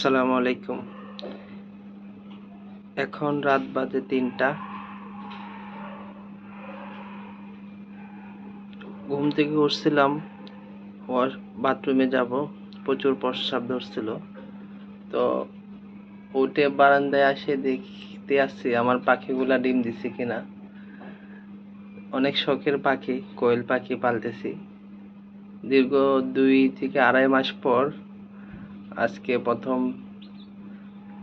আসসালামু আলাইকুম। এখন রাত বাজে তিনটা। ঘুম থেকে উঠছিলাম বাথরুমে যাব। প্রচুর প্রস্রাব ধরছিল। তো উঠে বারান্দায় আসে দেখতে আসছি, আমার পাখিগুলা ডিম দিছে কিনা। অনেক শখের পাখি, কোয়েল পাখি পালতেছি। দীর্ঘ দুই থেকে আড়াই মাস পর আজকে প্রথম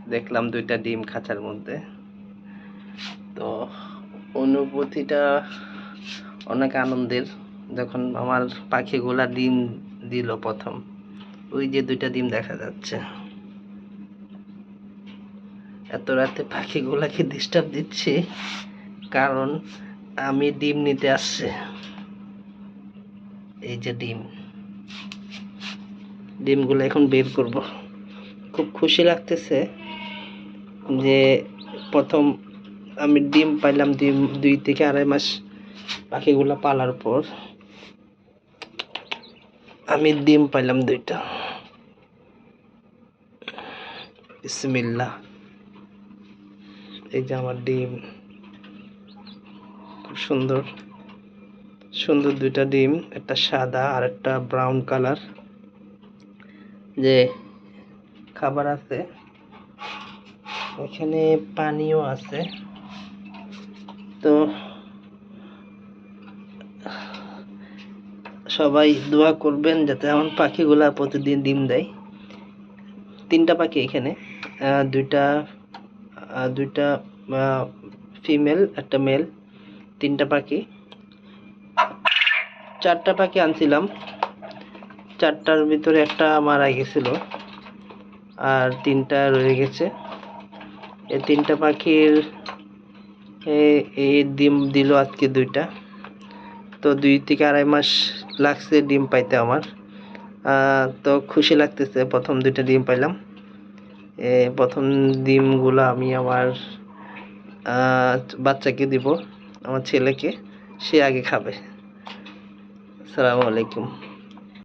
দেখলাম দুইটা ডিম খাঁচার মধ্যে। তো অনুভূতিটা অনেক আনন্দের। যখন আমার পাখিগুলা ডিম দিল প্রথম, ওই যে দুইটা ডিম দেখা যাচ্ছে। এত রাতে পাখিগুলাকে ডিস্টার্ব দিচ্ছি, কারণ আমি ডিম নিতে আসছে। এই যে ডিম। ডিমগুলো এখন বের করব। খুব খুশি লাগতেছে যে প্রথম আমি ডিম পাইলাম ডিম দুই থেকে আড়াই মাস পাখিগুলো পালার পর আমি ডিম পাইলাম দুইটা। বিসমিল্লাহ। এই যে আমার ডিম। খুব সুন্দর। সুন্দর দুইটা ডিম, একটা সাদা আর একটা ব্রাউন কালার। যে খাবার আছে। এখানে পানিও আছে। তো সবাই দোয়া করবেন যাতে আমার পাখিগুলা প্রতিদিন ডিম দেয়। তিনটা পাখি এখানে দুইটা দুইটা ফিমেল, একটা মেল, তিনটা পাখি। চারটা পাখি আনছিলাম। চারটার ভিতরে একটা মারা গেছিল। আর তিনটা রয়ে গেছে। এই তিনটা পাখির এই ডিম দিল আজকে দুইটা। তো দুই থেকে আড়াই মাস লাগছে ডিম পাইতে আমার। তো খুশি লাগতেছে প্রথম দুইটা ডিম পাইলাম। এ, প্রথম ডিমগুলো আমি আমার বাচ্চাকে দিব, আমার ছেলেকে। সে আগে খাবে। আসসালামু আলাইকুম।